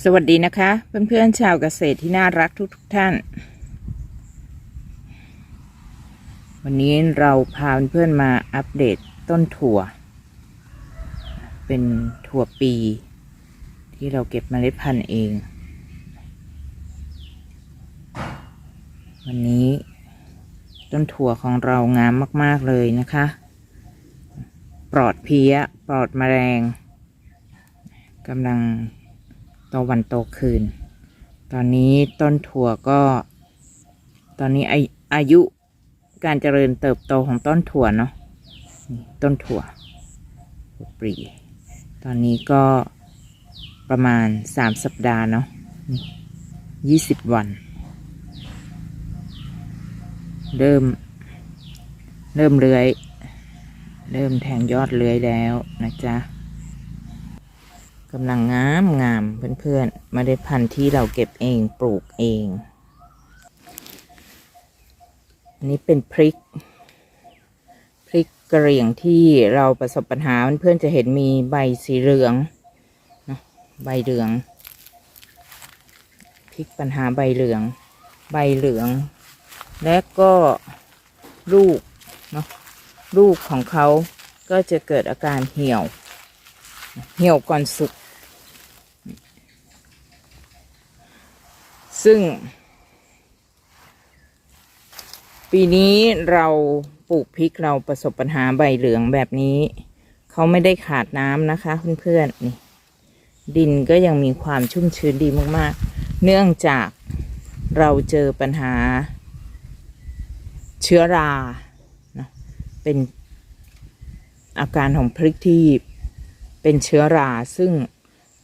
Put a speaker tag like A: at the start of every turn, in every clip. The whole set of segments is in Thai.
A: สวัสดีนะคะ เพื่อนๆชาวเกษตรที่น่ารักทุกๆทท่าน วันนี้เราพาเพื่อนๆมาอัปเดตต้นถั่ว เป็นถั่วปี ที่เราเก็บมเมล็ดพันธุ์เอง วันนี้ต้นถั่วของเรางามมากๆเลยนะคะ ปลอดเพี้ย ปลอดแมลงกำลัง โตวันโตคืน ตอนนี้ต้นถั่วก็ ตอนนี้อาอายุการเจริญเติบโตของต้นถั่วเนาะต้นถั่วหัวปรีตอนนี้ก็ประมาณสามสัปดาห์เนาะยี่สิบวัน เริ่ม เริ่มเลื้อย เริ่มแทงยอดเลื้อยแล้วนะจ๊ะ กำลังงามงามเพื่อนๆเมล็ดพันธุ์ที่เราเก็บเองปลูกเองอันนี้เป็นพริก พริกกระเหรี่ยงที่เราประสบปัญหาเพื่อนๆจะเห็นมีใบสีเหลืองเนาะใบเหลือง พริกปัญหาใบเหลือง ใบเหลือง และก็ลูกเนาะลูกของเขาก็จะเกิดอาการเหี่ยว เหี่ยวก่อนสุก ซึ่ง ปีนี้เราปลูกพริกเราประสบปัญหาใบเหลืองแบบนี้ เขาไม่ได้ขาดน้ำนะคะเพื่อนๆนี่ ดินก็ยังมีความชุ่มชื้นดีมากๆ เนื่องจากเราเจอปัญหา เชื้อรานะเป็นอาการของพริกที่เป็นเชื้อราซึ่ง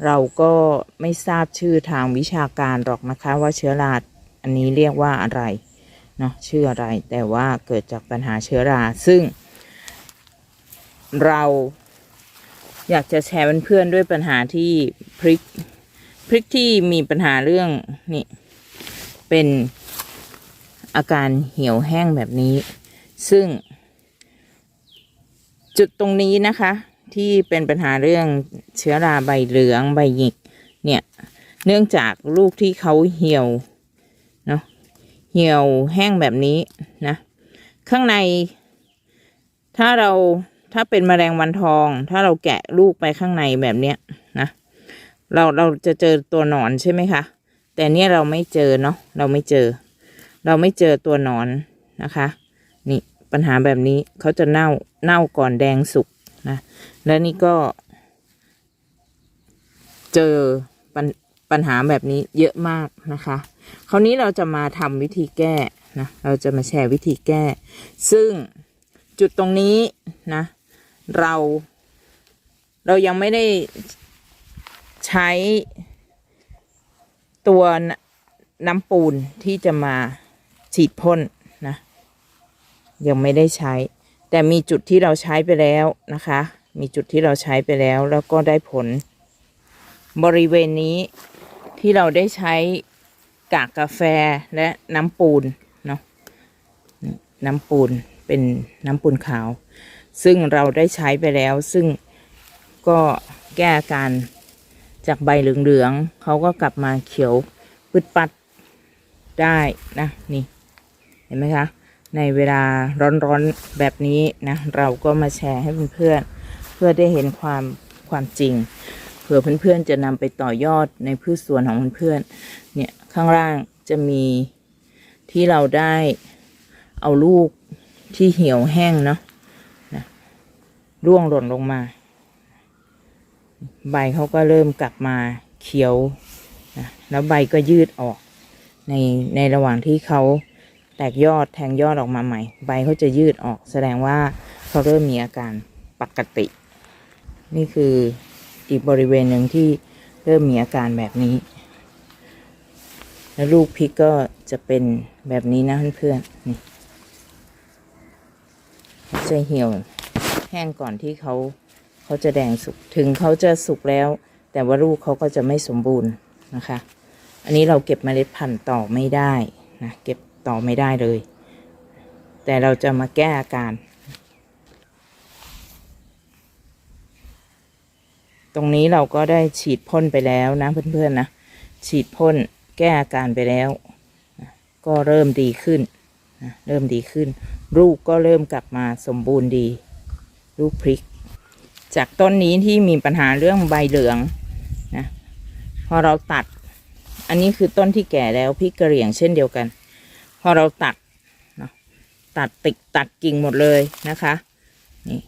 A: เราก็ไม่ทราบชื่อทางวิชาการหรอกนะคะ ว่าเชื้อราอันนี้เรียกว่าอะไรเนาะชื่ออะไรแต่ว่าเกิดจากปัญหาเชื้อรา ซึ่ง เราอยากจะแชร์เพื่อนๆด้วยปัญหาที่พริกพริกที่มีปัญหาเรื่องนี่เป็นอาการเหี่ยวแห้งแบบนี้ ซึ่ง จุดตรงนี้นะคะ ที่เป็นปัญหาเรื่องเชื้อราใบเหลืองใบหยิกเนี่ยเนื่องจากลูกที่เขาเหี่ยวเนาะเหี่ยวแห้งแบบนี้นะข้างใน ถ้าเราถ้าเป็นแมลงวันทอง ถ้าเราแกะลูกไปข้างในแบบเนี้ยนะเราเราจะเจอตัวหนอนใช่ไหมคะ แต่เนี่ยเราไม่เจอเนาะเราไม่เจอ เราไม่เจอตัวหนอนนะคะ นี่ปัญหาแบบนี้เขาจะเน่าเน่าก่อนแดงสุกนะ แล้วนี่ก็ เจอปัญปัญหาแบบนี้เยอะมากนะคะ คราวนี้เราจะมาทำวิธีแก้นะ เราจะมาแชร์วิธีแก้ ซึ่งจุดตรงนี้นะ เรา เรายังไม่ได้ใช้ตัวน้ำปูนที่จะมาฉีดพ่นนะ ยังไม่ได้ใช้ แต่มีจุดที่เราใช้ไปแล้วนะคะ มีจุดที่เราใช้ไปแล้ว แล้วก็ได้ผล บริเวณนี้ที่เราได้ใช้กากกาแฟและน้ำปูนเนาะน้ำปูนเป็นน้ำปูนขาว ซึ่งเราได้ใช้ไปแล้ว ซึ่งก็แก้อาการจากใบเหลืองๆเขาก็กลับมาเขียวปึดปัดได้นะนี่ เห็นไหมคะ ในเวลาร้อนๆแบบนี้นะ เราก็มาแชร์ให้เพื่อนๆ พื่อได้เห็นความความจริง เผื่อเพื่อนๆจะนำไปต่อยอดในพืชสวนของเพื่อนๆเนี่ยข้างล่างจะมีที่เราได้เอาลูกที่เหี่ยวแห้งเนาะนะร่วงหล่นลงมา ใบเขาก็เริ่มกลับมาเขียวนะแล้วใบก็ยืดออก ในในระหว่างที่เขาแตกยอดแทงยอดออกมาใหม่ ใบเขาจะยืดออก แสดงว่าเขาเริ่มมีอาการปกติ นี่คืออีกบริเวณหนึ่งที่เริ่มมีอาการแบบนี้ แล้วลูกพริกก็จะเป็นแบบนี้นะเพื่อนๆนี่จะเหี่ยวแห้งก่อนที่เขาเขาจะแดงสุกถึงเขาจะสุกแล้ว แต่ว่าลูกเขาก็จะไม่สมบูรณ์นะคะ อันนี้เราเก็บเมล็ดพันธุ์ต่อไม่ได้นะเก็บต่อไม่ได้เลย แต่เราจะมาแก้อาการ รงนี้เราก็ได้ฉีดพ่นไปแล้วนะเพื่อนๆนะฉีดพ่นแก้อาการไปแล้ว ก็เริ่มดีขึ้นเริ่มดีขึ้น ลูกก็เริ่มกลับมาสมบูรณ์ดี ลูกพริก จากต้นนี้ที่มีปัญหาเรื่องใบเหลืองนะพอเราตัด อันนี้คือต้นที่แก่แล้วพริกกระเหรี่ยงเช่นเดียวกัน พอเราตัดตัดติดตัดกิ่งหมดเลยนะคะนี่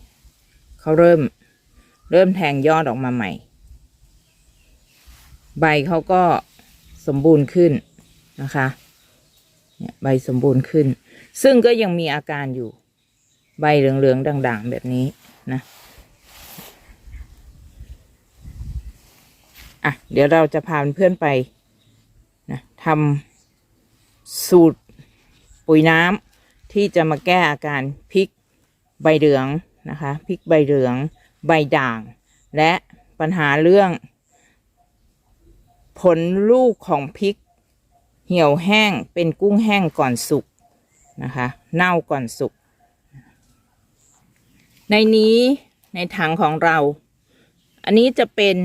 A: เขาเริ่ม เริ่มแทงยอดออกมาใหม่ ใบเขาก็สมบูรณ์ขึ้นนะคะเนี่ยใบสมบูรณ์ขึ้น ซึ่งก็ยังมีอาการอยู่ ใบเหลืองๆด่างๆ แบบนี้นะอะเดี๋ยวเราจะพาเพื่อนไปนะทำสูตรปุ๋ยน้ำที่จะมาแก้อาการพริกใบเหลืองนะคะพริกใบเหลือง ใบด่าง และปัญหาเรื่อง ผลลูกของพริก เหี่ยวแห้งเป็นกุ้งแห้งก่อนสุกนะคะ เน่าก่อนสุก ในนี้ในถังของเรา อันนี้จะเป็น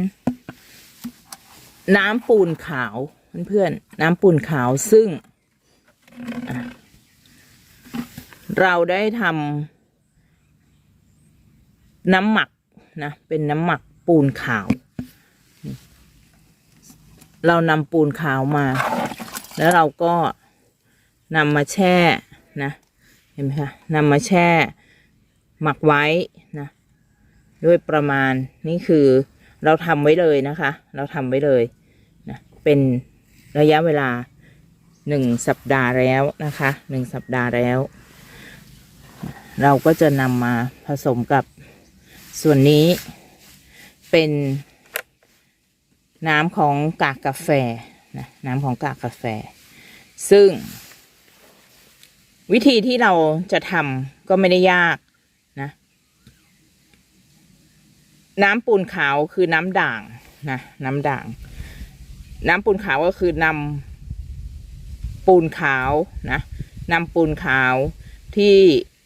A: น้ำปูนขาวเพื่อนๆน้ำปูนขาวซึ่ง เราได้ทำน้ำหมัก นะ เป็นน้ำหมักปูนขาว เรานำปูนขาวมา แล้วเราก็นำมาแช่นะ เห็นไหมคะนำมาแช่ หมักไว้นะ ด้วยประมาณนี่คือเราทำไว้เลยนะคะ เราทำไว้เลยนะเป็นระยะเวลาหนึ่งสัปดาห์แล้วนะคะหนึ่งสัปดาห์แล้ว เราก็จะนำมาผสมกับ ส่วนนี้เป็นน้ำของกากกาแฟนะน้ำของกากกาแฟ ซึ่ง วิธีที่เราจะทำก็ไม่ได้ยากนะ น้ำปูนขาวคือน้ำด่างนะน้ำด่าง น้ำปูนขาวก็คือนำปูนขาวนะนำปูนขาวที่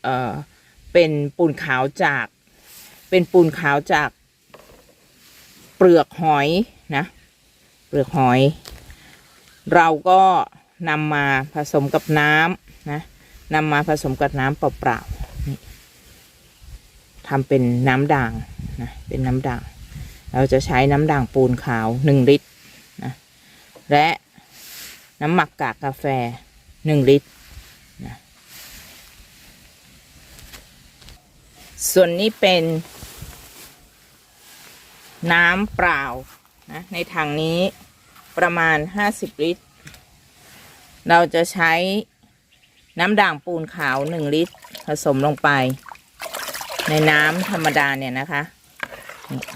A: เอ่อเป็นปูนขาวจาก เป็นปูนขาวจากเปลือกหอยนะเปลือกหอย เราก็นำมาผสมกับน้ำนะนำมาผสมกับน้ำเปล่าๆทำเป็นน้ำด่างนะเป็นน้ำด่าง เราจะใช้น้ำด่างปูนขาวหนึ่งลิตรนะและน้ำหมักกากกาแฟหนึ่งลิตรนะส่วนนี้เป็น น้ำเปล่านะในถังนี้ประมาณ 50 ลิตร เราจะใช้น้ำด่างปูนขาว 1 ลิตร ผสมลงไป ในน้ำธรรมดาเนี่ยนะคะ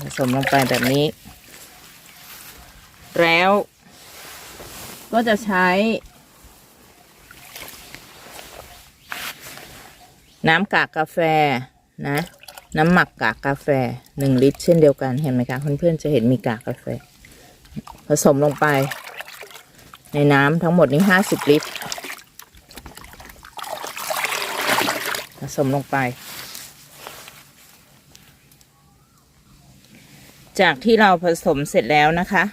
A: ผสมลงไปแบบนี้ แล้วก็จะใช้ น้ำกากกาแฟนะ น้ำหมักกากกาแฟหนึ่งลิตร เช่นเดียวกันเห็นไหมคะเพื่อนๆจะเห็นมีกากกาแฟ ผสมลงไป ในน้ำทั้งหมดนี้ห้าสิบลิตร ผสมลงไป จากที่เราผสมเสร็จแล้วนะคะ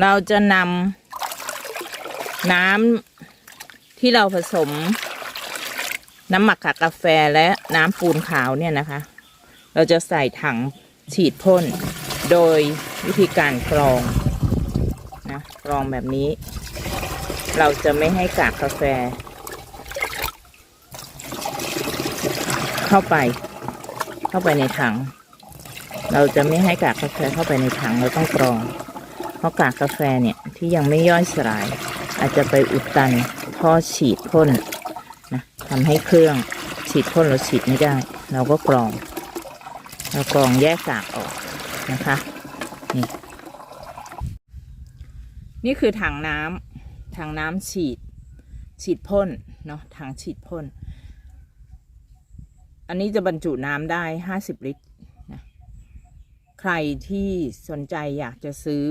A: เราจะนำน้ำที่เราผสมน้ำหมักกากกาแฟและน้ำปูนขาวเนี่ยนะคะ เราจะใส่ถังฉีดพ่น โดยวิธีการกรองนะกรองแบบนี้ เราจะไม่ให้กากกาแฟ เข้าไป เข้าไปในถัง เราจะไม่ให้กากกาแฟเข้าไปในถังเราต้องกรอง เพราะกากกาแฟเนี่ยที่ยังไม่ย่อยสลาย อาจจะไปอุดตันท่อฉีดพ่นนะทำให้เครื่องฉีดพ่นเราฉีดไม่ได้ เราก็กรอง เรากรองแยกกากออกนะคะนี่นี่คือถังน้ำถังน้ำฉีด ฉีดพ่นเนาะถังฉีดพ่น อันนี้จะบรรจุน้ำได้ห้าสิบลิตรนะใครที่สนใจอยากจะซื้อ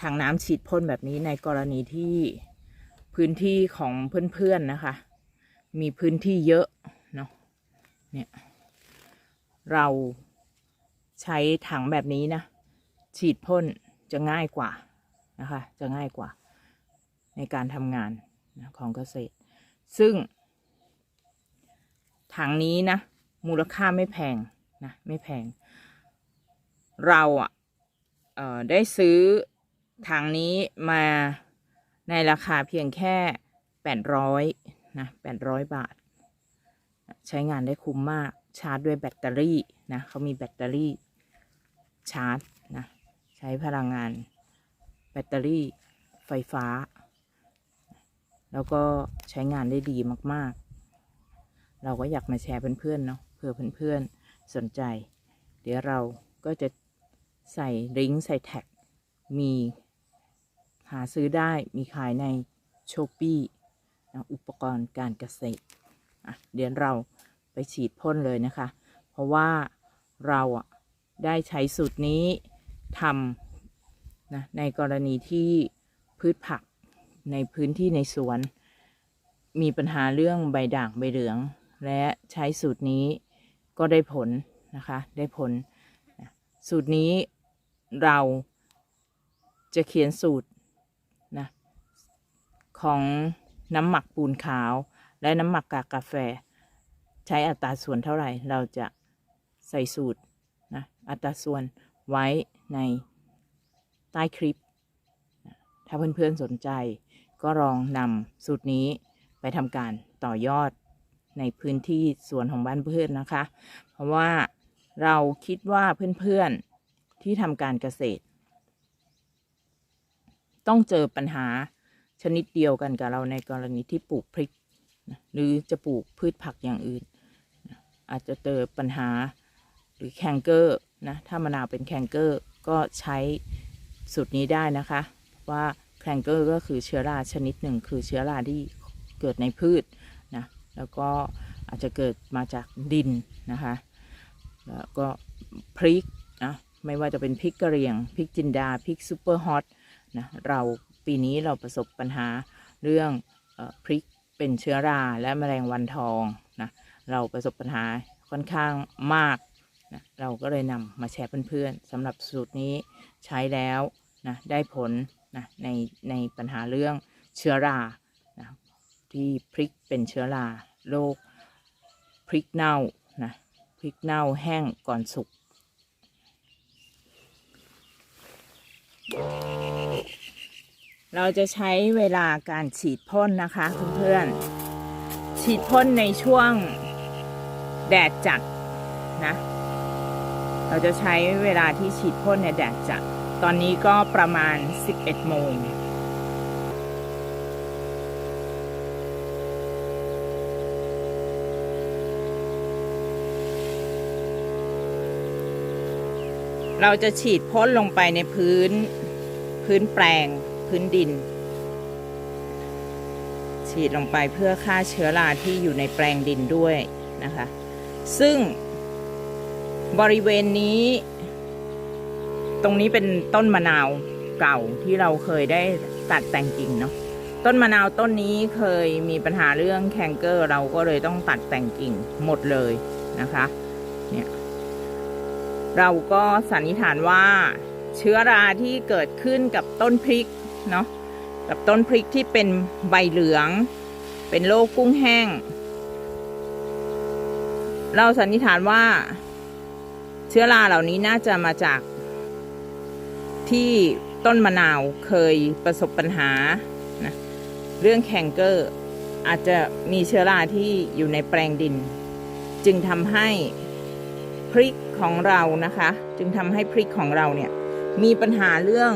A: ถังน้ำฉีดพ่นแบบนี้ในกรณีที่พื้นที่ของเพื่อนๆนะคะ มีพื้นที่เยอะเนาะเนี่ย เราใช้ถังแบบนี้นะ ฉีดพ่นจะง่ายกว่านะคะ จะง่ายกว่า ในการทำงานของเกษตร ซึ่ง ถังนี้นะ มูลค่าไม่แพงนะไม่แพง เราอะได้ซื้อถังนี้มาในราคาเพียงแค่แปดร้อยนะแปดร้อยบาท ใช้งานได้คุ้มมาก ชาร์จด้วยแบตเตอรี่นะเขามีแบตเตอรี่ชาร์จนะใช้พลังงานแบตเตอรี่ไฟฟ้า แล้วก็ใช้งานได้ดีมาก ๆ เราก็อยากมาแชร์เพื่อนๆเนาะเผื่อเพื่อนๆสนใจ เดี๋ยวเราก็จะใส่ลิงก์ใส่แท็ก มีหาซื้อได้มีขายในโชปี้นะอุปกรณ์การเกษตรเดี๋ยวเรา ไปฉีดพ่นเลยนะคะ เพราะว่าเราได้ใช้สูตรนี้ทำนะในกรณีที่พืชผักในพื้นที่ในสวน มีปัญหาเรื่องใบด่างใบเหลือง และใช้สูตรนี้ก็ได้ผลนะคะ ได้ผล สูตรนี้เราจะเขียนสูตรนะของน้ำหมักปูนขาว และน้ำหมักกากกาแฟ ใช้อัตราส่วนเท่าไหร่ เราจะใส่สูตรนะอัตราส่วนไว้ในใต้คลิป ถ้าเพื่อนๆสนใจ ก็ลองนำสูตรนี้ไปทำการต่อยอดในพื้นที่สวนของบ้านเพื่อนนะคะ เพราะว่าเราคิดว่าเพื่อนๆที่ทำการเกษตร ต้องเจอปัญหาชนิดเดียวกันกับเราในกรณีที่ปลูกพริก หรือจะปลูกพืชผักอย่างอื่น อาจจะเจอปัญหาหรือแคนเกอร์นะถ้ามะนาวเป็นแคนเกอร์ก็ใช้สูตรนี้ได้นะคะ ว่าแคนเกอร์ก็คือเชื้อราชนิดหนึ่ง คือเชื้อราที่เกิดในพืชนะแล้วก็อาจจะเกิดมาจากดินนะคะแล้วก็พริกนะไม่ว่าจะเป็นพริกกระเรียงพริกจินดาพริกซูเปอร์ฮอตนะเราปีนี้เราประสบปัญหาเรื่องอพริกเป็นเชื้อราและแมลงวันทองนะ เราประสบปัญหาค่อนข้างมากนะเราก็เลยนำมาแชร์เพื่อนๆสำหรับสูตรนี้ใช้แล้วนะได้ผลนะในในปัญหาเรื่องเชื้อรานะที่พริกเป็นเชื้อราโรคพริกเน่านะพริกเน่าแห้งก่อนสุกเราจะใช้เวลาการฉีดพ่นนะคะเพื่อนๆฉีดพ่นในช่วง แดดจัดนะ เราจะใช้เวลาที่ฉีดพ่นในแดดจัด ตอนนี้ก็ประมาณ 11 โมงเราจะฉีดพ่นลงไปในพื้น พื้นแปลง พื้นดิน ฉีดลงไปเพื่อฆ่าเชื้อราที่อยู่ในแปลงดินด้วยนะคะ ซึ่งบริเวณนี้ ตรงนี้เป็นต้นมะนาวเก่าที่เราเคยได้ตัดแต่งกิ่งเนาะต้นมะนาวต้นนี้เคยมีปัญหาเรื่องแคนเกอร์เราก็เลยต้องตัดแต่งกิ่งหมดเลยนะคะเนี่ยเราก็สันนิษฐานว่าเชื้อราที่เกิดขึ้นกับต้นพริกเนาะกับต้นพริกที่เป็นใบเหลือง เป็นโรคกุ้งแห้ง เราสันนิษฐานว่า เชื้อราเหล่านี้น่าจะมาจาก ที่ต้นมะนาวเคยประสบปัญหานะเรื่องแคนเกอร์ อาจจะมีเชื้อราที่อยู่ในแปลงดิน จึงทำให้พริกของเรานะคะ จึงทำให้พริกของเราเนี่ยมีปัญหาเรื่อง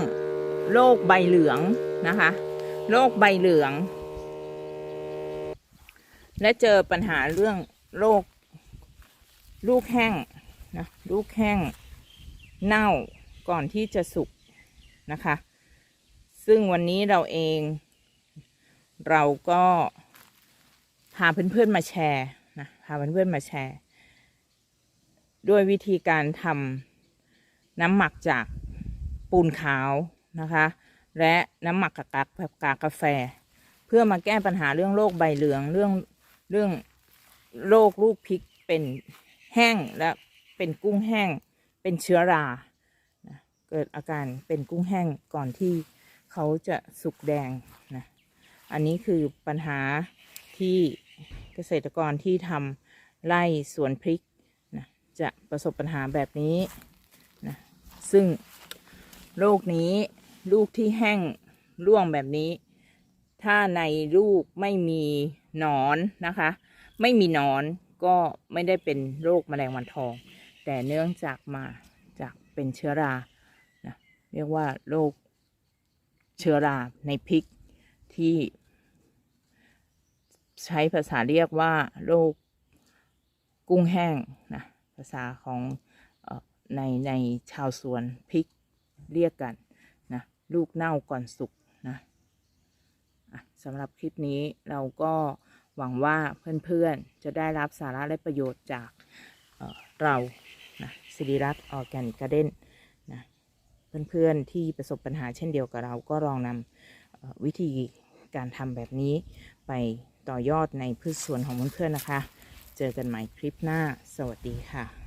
A: โรคใบเหลืองนะคะโรคใบเหลือง และเจอปัญหาเรื่องโรค ลูกแห้งนะลูกแห้งเน่าก่อนที่จะสุกนะคะ ซึ่งวันนี้เราเอง เราก็พาเพื่อนๆมาแชร์นะพาเพื่อนๆมาแชร์ ด้วยวิธีการทำน้ำหมักจากปูนขาวนะคะ และน้ำหมักกากกากากาแฟ เพื่อมาแก้ปัญหาเรื่องโรคใบเหลืองเรื่องเรื่องโรคลูกพริกเป็น แห้งและเป็นกุ้งแห้ง เป็นเชื้อรานะเกิดอาการเป็นกุ้งแห้งก่อนที่เขาจะสุกแดงนะอันนี้คือปัญหาที่เกษตรกรที่ทำไร่สวนพริกนะจะประสบปัญหาแบบนี้นะซึ่งโรคนี้ลูกที่แห้งร่วงแบบนี้ ถ้าในลูกไม่มีหนอนนะคะ ไม่มีหนอน ก็ไม่ได้เป็นโรคแมลงวันทอง แต่เนื่องจากมาจากเป็นเชื้อรานะเรียกว่าโรคเชื้อราในพริกที่ ใช้ภาษาเรียกว่าโรคกุ้งแห้งนะภาษาของออในในชาวสวนพริกเรียกกันนะลูกเน่าก่อนสุกนะะสำหรับคลิปนี้เราก็ หวังว่าเพื่อนๆ จะได้รับสาระและประโยชน์จากเเรานะสิริรัตน์ออร์แกนิกการ์เด้นนะเพื่อนๆ ที่ประสบปัญหาเช่นเดียวกับเราก็ลองนำวิธีการทำแบบนี้ไปต่อยอดในพืชสวนของเพื่อนๆนะคะ เจอกันใหม่คลิปหน้า สวัสดีค่ะ